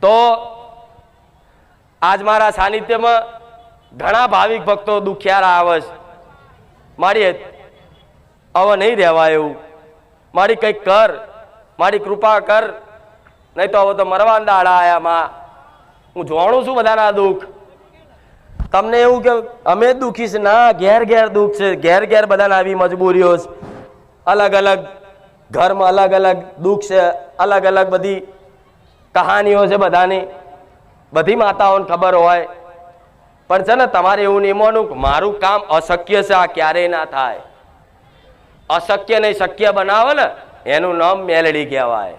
તો આજ મારા સાનિધ્યમાં ઘણા ભાવિક ભક્તો દુખિયારા આવે છે. મારી હવે નહીં રહેવાય એવું. મારી કંઈક કર, મારી કૃપા કર, નહીં તો હવે તો મરવાના દાડા આયા માં. હું જોણું છું બધાના દુઃખ. તમને એવું કે અમે જ દુઃખી છે? ના, ઘેર ઘેર દુઃખ છે. ઘેર ઘેર બધાને આવી મજબૂરીઓ છે. અલગ અલગ ઘરમાં અલગ અલગ દુઃખ છે. અલગ અલગ બધી કહાનીઓ છે બધાની. બધી માતાઓને ખબર હોય. પણ છે ને, તમારે એવું નહીં માનવું મારું કામ અશક્ય છે, આ ક્યારેય ના થાય. અશક્ય નહીં, શક્ય બનાવે ને, એનું નામ મેલડી કહેવાય.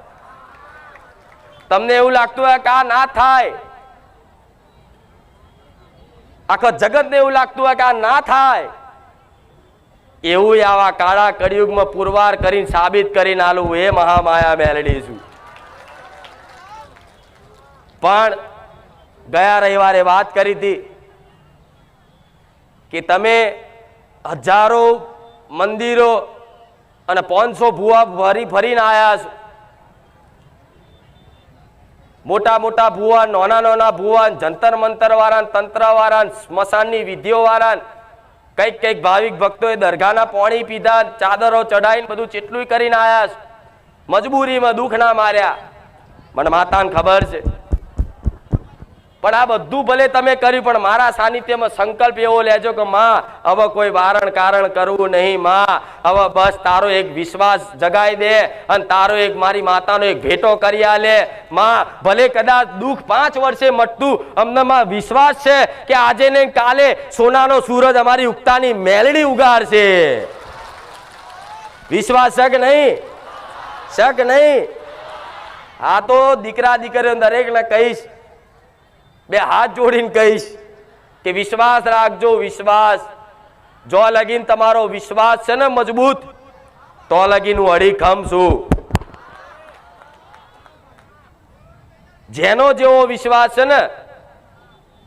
તમને એવું લાગતું હોય કે આ ના થાય. આખા જગતને એવું લાગતું હોય કે આ ના થાય. એવું આવા કાળા કળિયુગમાં પુરવાર કરીને સાબિત કરીને આલું એ મહામાયા મેલડી છું. પણ ગયા રવિવારે વાત કરી હતી કે તમે હજારો મંદિરો અને પાંચસો ભૂવા ફરી ફરીને આવ્યા છો. મોટા મોટા ભૂવા, નાના નાના ભૂવા, જંતર મંતર વાળા તંત્ર વાળા સ્મશાનની વિધિઓ વાળા કંઈક કંઈક ભાવિક ભક્તોએ દરગાહના પાણી પીધા, ચાદરો ચડાવીને બધું ચેટલું કરીને આવ્યા મજબૂરીમાં દુઃખ ના માર્યા. મને માતાને ખબર છે. પણ આ બધું ભલે તમે કર્યું, પણ મારા સાનિધ્યમાં સંકલ્પ એવો લેજો કે માં, હવે કોઈ વારણ કારણ કરવું નહીં, માં. હવે બસ તારો એક વિશ્વાસ જગાઈ દે અને તારો એક મારી માતાનો એક ભેટો કરી આલે. માં, ભલે કદાચ દુઃખ પાંચ વર્ષે મટતું, અમને માં વિશ્વાસ છે કે આજે ને કાલે સોનાનો સૂરજ અમારી ઉગતાની મેલડી ઉગાડશે. વિશ્વાસ છે કે નહીં? છે કે નહીં? આ તો દીકરા દીકરીઓ દરેકને કહીશ બે હાથ જોડીને કહીશ કે વિશ્વાસ રાખજો, વિશ્વાસ. જો લગીન તમારો વિશ્વાસ છે ને મજબૂત, તો લગીન હું અડીખમ છું જેનો જેવો વિશ્વાસ છે ને,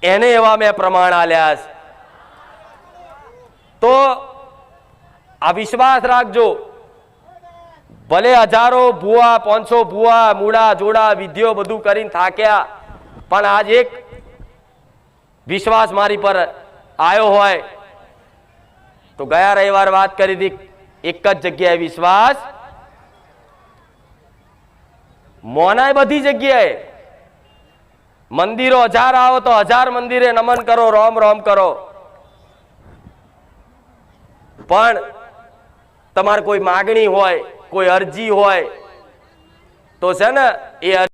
એને એવા મેં પ્રમાણ આલ્યા છે. તો આ વિશ્વાસ રાખજો. ભલે હજારો ભૂવા, પાંચસો ભૂવા, મૂળા, જોડા, વિધિઓ બધું કરીને થાક્યા પણ આજ એક વિશ્વાસ મારી પર આવ્યો હોય તો ગયા રવિવાર વાત કરી હતી, એક જ જગ્યાએ વિશ્વાસ. મોનાય બધી જગ્યાએ મંદિરો, હજાર આવો તો હજાર મંદિરે નમન કરો, રોમ રોમ કરો. પણ તમારે કોઈ માગણી હોય, કોઈ અરજી હોય, તો છે ને એ